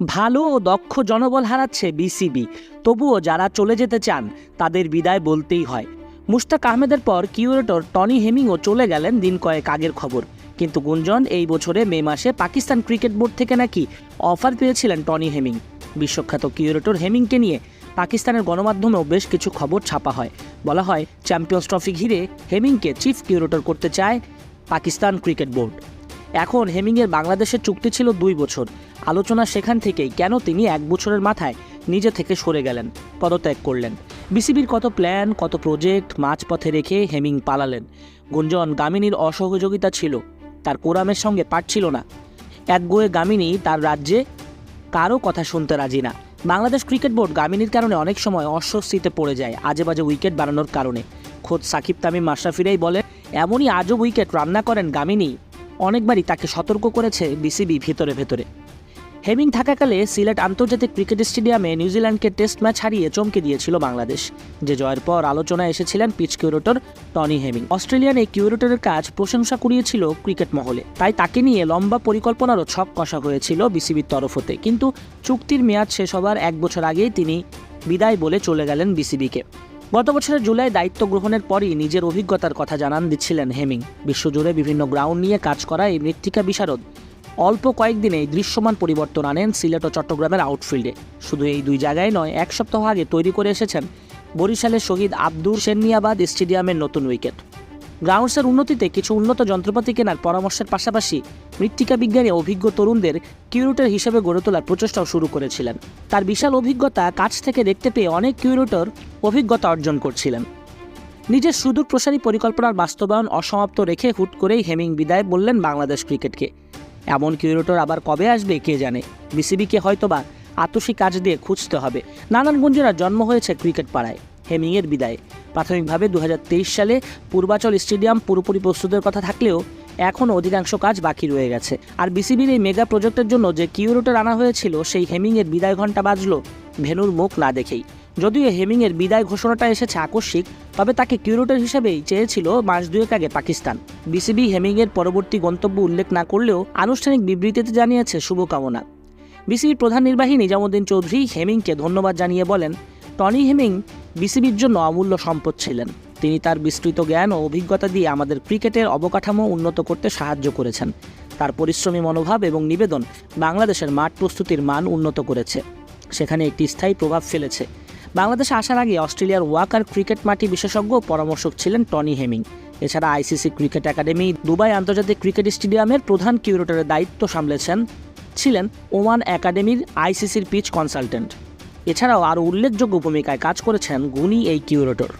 ভালো ও দক্ষ জনবল হারাচ্ছে বিসিবি তবুও যারা চলে যেতে চান, তাদের বিদায় বলতেই হয়। মুশতাক আহমেদের পর কিউরেটর টনি হেমিংও চলে গেলেন দিন কয়েক আগের খবর। কিন্তু গুঞ্জন, এই বছরে মে মাসে পাকিস্তান ক্রিকেট বোর্ড থেকে নাকি অফার পেয়েছিলেন টনি হেমিং। বিশ্বখ্যাত কিউরেটর হেমিংকে নিয়ে পাকিস্তানের গণমাধ্যমেও বেশ কিছু খবর ছাপা হয়। বলা হয়, চ্যাম্পিয়ন্স ট্রফি ঘিরে হেমিংকে চিফ কিউরেটর করতে চায় পাকিস্তান ক্রিকেট বোর্ড। এখন হেমিংয়ের বাংলাদেশের চুক্তি ছিল দুই বছর। আলোচনা সেখান থেকেই কেন তিনি এক বছরের মাথায় নিজে থেকে সরে গেলেন, পদত্যাগ করলেন। বিসিবির কত প্ল্যান, কত প্রজেক্ট মাঝপথে রেখে হেমিং পালালেন। গুঞ্জন, গামিনীর অসহযোগিতা ছিল, তার কোরামের সঙ্গে পারছিল না। একগোয়ে গামিনী তার রাজ্যে কারও কথা শুনতে রাজি না। বাংলাদেশ ক্রিকেট বোর্ড গামিনীর কারণে অনেক সময় অস্বস্তিতে পড়ে যায় আজে বাজে উইকেট বানানোর কারণে। খোদ সাকিব তামিম মাশরাফিরাই বলেন, এমনই আজব উইকেট রান্না করেন গামিনী অনেকবারই তাকে সতর্ক করেছে বিসিবি ভেতরে ভেতরে। হেমিং থাকাকালে সিলেট আন্তর্জাতিক ক্রিকেট স্টেডিয়ামে নিউজিল্যান্ডকে টেস্ট ম্যাচ হারিয়ে চমকে দিয়েছিল বাংলাদেশ। যে জয়ের পর আলোচনায় এসেছিলেন pitch curator Tony Hemming. Australian এই কিউরেটরের কাজ প্রশংসা কুড়িয়েছিল ক্রিকেট মহলে। তাই তাকে নিয়ে লম্বা পরিকল্পনারও ছক কষা হয়েছিল বিসিবির তরফ হতে কিন্তু চুক্তির মেয়াদ শেষ হবার এক বছর আগেই তিনি বিদায় বলে চলে গেলেন বিসিবিকে। গত বছরের জুলাই দায়িত্ব গ্রহণের পরই নিজের অভিজ্ঞতার কথা জানান দিচ্ছিলেন হেমিং। বিশ্বজুড়ে বিভিন্ন গ্রাউন্ড নিয়ে কাজ করা এই মৃত্তিকা বিশারদ। অল্প কয়েকদিনেই দৃশ্যমান পরিবর্তন আনেন সিলেট ও চট্টগ্রামের আউটফিল্ডে। শুধু এই দুই জায়গায় নয়, এক সপ্তাহ আগে তৈরি করে এসেছেন বরিশালের শহীদ আব্দুর সেননিয়াবাদ স্টেডিয়ামের নতুন উইকেট। গ্রাউন্ডসের উন্নতিতে কিছু উন্নত যন্ত্রপাতি কেনার পরামর্শের পাশাপাশি মৃত্তিকা বিজ্ঞানী অভিজ্ঞ তরুণদের কিউরেটর হিসেবে গড়ে তোলার প্রচেষ্টাও শুরু করেছিলেন। তার বিশাল অভিজ্ঞতা কাছ থেকে দেখতে পেয়ে অনেক কিউরেটর অভিজ্ঞতা অর্জন করছিলেন। নিজের সুদূর প্রসারী পরিকল্পনার বাস্তবায়ন অসমাপ্ত রেখে হুট করেই হেমিং বিদায় বললেন বাংলাদেশ ক্রিকেটকে। এমন কিউরেটর আবার কবে আসবে, কে জানে? বিসিবিকে হয়তোবা আতসী কাজ দিয়ে খুঁজতে হবে। নানান গুঞ্জনের জন্ম হয়েছে ক্রিকেট পাড়ায় হেমিংয়ের বিদায়। প্রাথমিকভাবে দু হাজার তেইশ সালে পূর্বাচল স্টেডিয়াম পুরোপুরি প্রস্তুতের কথা থাকলেও এখনও অধিকাংশ কাজ বাকি রয়ে গেছে। আর বিসিবির এই মেগা প্রজেক্টের জন্য যে কিউরেটর আনা হয়েছিল, সেই হেমিংয়ের বিদায় ঘণ্টা বাজলো ভেনুর মুখ না দেখেই। যদিও হেমিংয়ের বিদায় ঘোষণাটা এসেছে আকস্মিক, তবে তাকে কিউরেটর হিসেবেই চেয়েছিল মাস দুয়েক আগে পাকিস্তান। বিসিবি হেমিংয়ের পরবর্তী গন্তব্য উল্লেখ না করলেও আনুষ্ঠানিক বিবৃতিতে জানিয়েছে শুভকামনা। বিসিবির প্রধান নির্বাহী নিজামুদ্দিন চৌধুরী হেমিংকে ধন্যবাদ জানিয়ে বলেন, টনি হেমিং বিসিবির জন্য অমূল্য সম্পদ ছিলেন। তিনি তার বিস্তৃত জ্ঞান ও অভিজ্ঞতা দিয়ে আমাদের ক্রিকেটের অবকাঠামো উন্নত করতে সাহায্য করেছেন। তার পরিশ্রমী মনোভাব এবং নিবেদন বাংলাদেশের মাঠ প্রস্তুতির মান উন্নত করেছে। সেখানে একটি স্থায়ী প্রভাব ফেলেছে। বাংলাদেশে আসার আগে অস্ট্রেলিয়ার ওয়াকার ক্রিকেট মাটি বিশেষজ্ঞ পরামর্শক ছিলেন টনি হেমিং। এছাড়া আইসিসি ক্রিকেট একাডেমি, দুবাই আন্তর্জাতিক ক্রিকেট স্টেডিয়ামের প্রধান কিউরেটরের দায়িত্ব সামলেছেন, ছিলেন ওমান একাডেমির আইসিসির পিচ কনসালটেন্ট। এছাড়াও আরও উল্লেখযোগ্য ভূমিকায় কাজ করেছেন গুণী এই কিউরেটর।